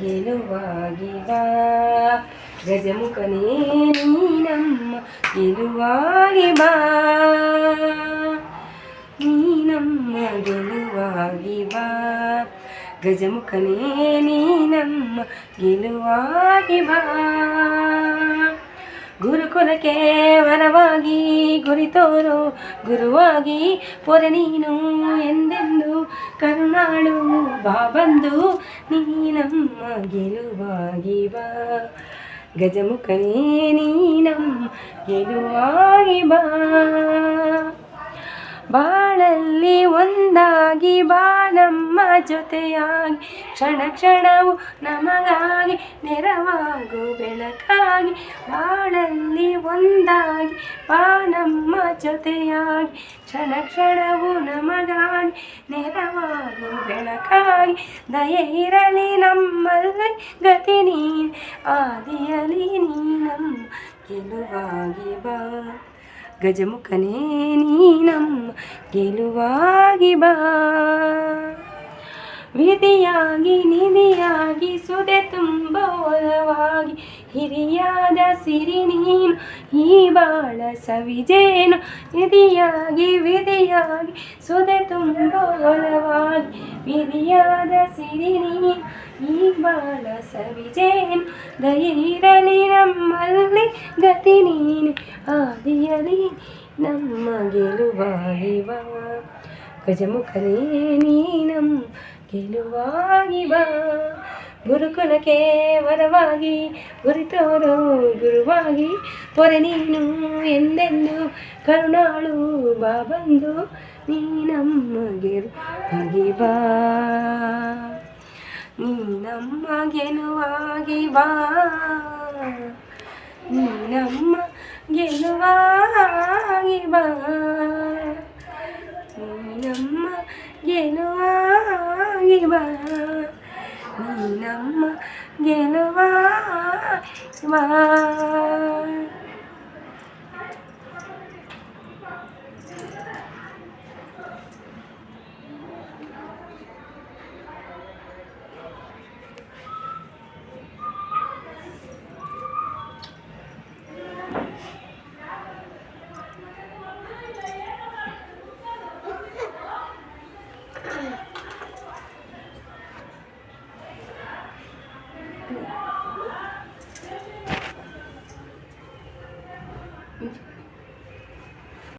ಗೆಲುವಾಗಿ ಬಾ ಗಜಮುಖನೇ ನೀ ನಮ್ಮ ಗೆಲುವಾಗಿ ಬಾ ನೀ ನಮ್ಮ ಗೆಲುವಾಗಿ ಬಾ ಗಜಮುಖನೇ ನೀ ನಮ್ಮ ಗೆಲುವಾಗಿ ಬಾ ಗುರುಕುಲಕ್ಕೆ ವರವಾಗಿ ಗುರಿತೋರು ಗುರುವಾಗಿ ಪೊರೆ ನೀನು ಎಂದೆಂದು ಕರುಣಾಳು ಬಾ ಬಂದು ನೀ ನಮ್ಮ ಗೆಲುವಾಗಿ ಬಾ. ಗಜಮುಖನೇ ನೀನಮ್ಮ ಗೆಲುವಾಗಿ ಬಾ. ಬಾಳಲ್ಲಿ ಒಂದಾಗಿ ಬಾ ನಮ್ಮ ಜೊತೆಯಾಗಿ, ಕ್ಷಣ ಕ್ಷಣವು ನಮಗಾಗಿ ನೆರವಾಗು ಬೆಳಕಾಗಿ. ಬಾಳಲ್ಲಿ ಒಂದಾಗಿ ಬಾ ನಮ್ಮ ಜೊತೆಯಾಗಿ, ಕ್ಷಣ ಕ್ಷಣವು ನಮಗಾಗಿ ನೆರವಾಗು ಬೆಳಕಾಗಿ. ದಯೆ ಇರಲಿ ನಮ್ಮಲ್ಲಿ, ಗತಿ ನೀ, ಆದಿಯಲಿ ನೀ, ನಮ್ಮ ಗೆಲುವಾಗಿ ಬಾ. ಗಜಮುಖನೇ ನೀನಮ್ಮ ಗೆಲುವಾಗಿ ಬಾ. ವಿಧಿಯಾಗಿ ನಿಧಿಯಾಗಿ ಸುದೆ ತುಂಬ ಒಲವಾಗಿ, ಹಿರಿಯಾದ ಸಿರಿ ನೀನು, ಈ ಬಾಳ ಸವಿಜೇನು. ನಿಧಿಯಾಗಿ, ವಿಧಿಯಾಗಿ ಸುದೆ ತುಂಬ ಒಲವಾಗಿ, ವಿಧಿಯಾದ ಸಿರಿ ನೀನು, ಈ ಬಾಳ ವಿಜಯನ್ ದಯಿರಲಿ ನಮ್ಮಲ್ಲಿ ಗತಿ ನೀನೆ, ಆದಿಯಲಿ ನಮ್ಮ ಗೆಲುವಾಗಿ ಬಾ ಗಜಮುಖನೇ ಗೆಲುವಾಗಿ ಬಾ ಗುರುಕುಲಕ್ಕೆ ವರವಾಗಿ ಗುರಿತೋರು ಗುರುವಾಗಿ ಪೊರೆ ನೀನು ಎಂದೆಂದು, ಕರುಣಾಳು ಬಾ ಬಂದು ನೀ ನಮ್ಮ ಗೆಲುವಾಗಿ ಬಾ ನೀ ನಮ್ಮ ಗೆಲುವಾಗಿ ಬಾ ನೀ ನಮ್ಮ ಗೆಲುವಾಗಿ ಬಾ ನೀ ನಮ್ಮ ಗೆಲುವಾಗಿ ಬಾ ನೀ ನಮ್ಮ ಗೆಲುವಾಗಿ ಬಾ